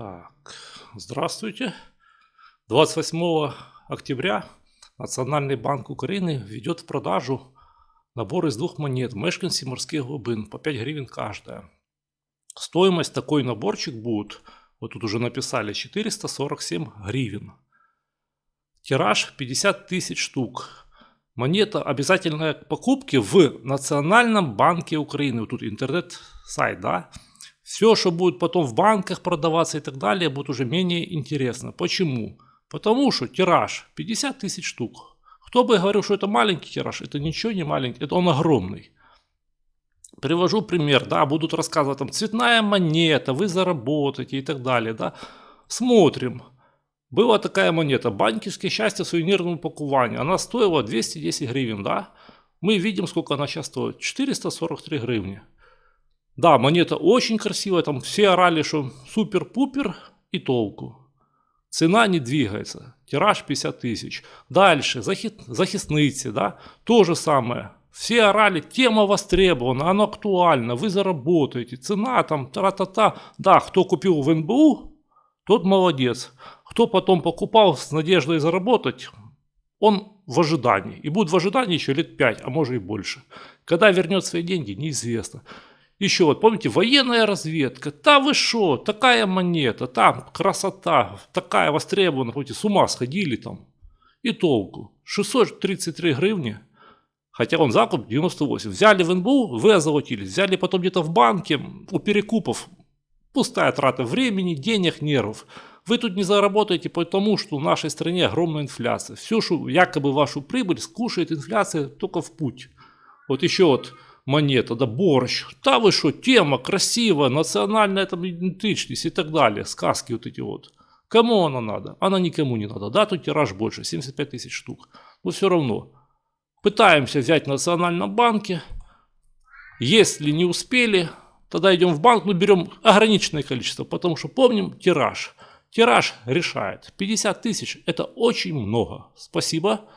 Так, здравствуйте. 28 октября Национальный банк Украины ведет в продажу набор из двух монет «Мешканцы морских глубин» по 5 гривен каждая. Стоимость такой наборчик будет, вот тут уже написали, 447 гривен. Тираж 50 тысяч штук. Монета обязательная к покупке в Национальном банке Украины. Вот тут интернет-сайт, да? Все, что будет потом в банках продаваться и так далее, будет уже менее интересно. Почему? Потому что тираж 50 тысяч штук. Кто бы говорил, что это маленький тираж, это ничего не маленький, это он огромный. Привожу пример, да, будут рассказывать там цветная монета, вы заработаете и так далее, да. Смотрим. Была такая монета, банковское счастье в сувенирном. Она стоила 210 гривен, да. Мы видим, сколько она сейчас стоит. 443 гривни. Да, монета очень красивая, там все орали, что супер-пупер и толку. Цена не двигается, тираж 50 тысяч. Дальше, захи, захисницы, да, то же самое. Все орали, тема востребована, она актуальна, вы заработаете, цена там, тра-та-та. Да, кто купил в НБУ, тот молодец. Кто потом покупал с надеждой заработать, он в ожидании. И будет в ожидании еще лет 5, а может и больше. Когда вернет свои деньги, неизвестно. Еще вот, помните, военная разведка. Да вы шо, такая монета, там красота, такая востребована. Хоть с ума сходили там. И толку. 633 гривни. Хотя он закуп 98. Взяли в НБУ, вы озолотились. Взяли потом где-то в банке, у перекупов. Пустая трата времени, денег, нервов. Вы тут не заработаете потому, что в нашей стране огромная инфляция. Все, что якобы вашу прибыль скушает инфляция только в путь. Вот еще вот монета, да борщ. Да вы что, тема красивая, национальная там идентичность и так далее. Сказки вот эти вот. Кому она надо? Она никому не надо. Да, тут тираж больше, 75 тысяч штук. Но все равно. Пытаемся взять национальном банке. Если не успели, тогда идем в банк, но берем ограниченное количество, потому что помним тираж. Тираж решает. 50 тысяч это очень много. Спасибо.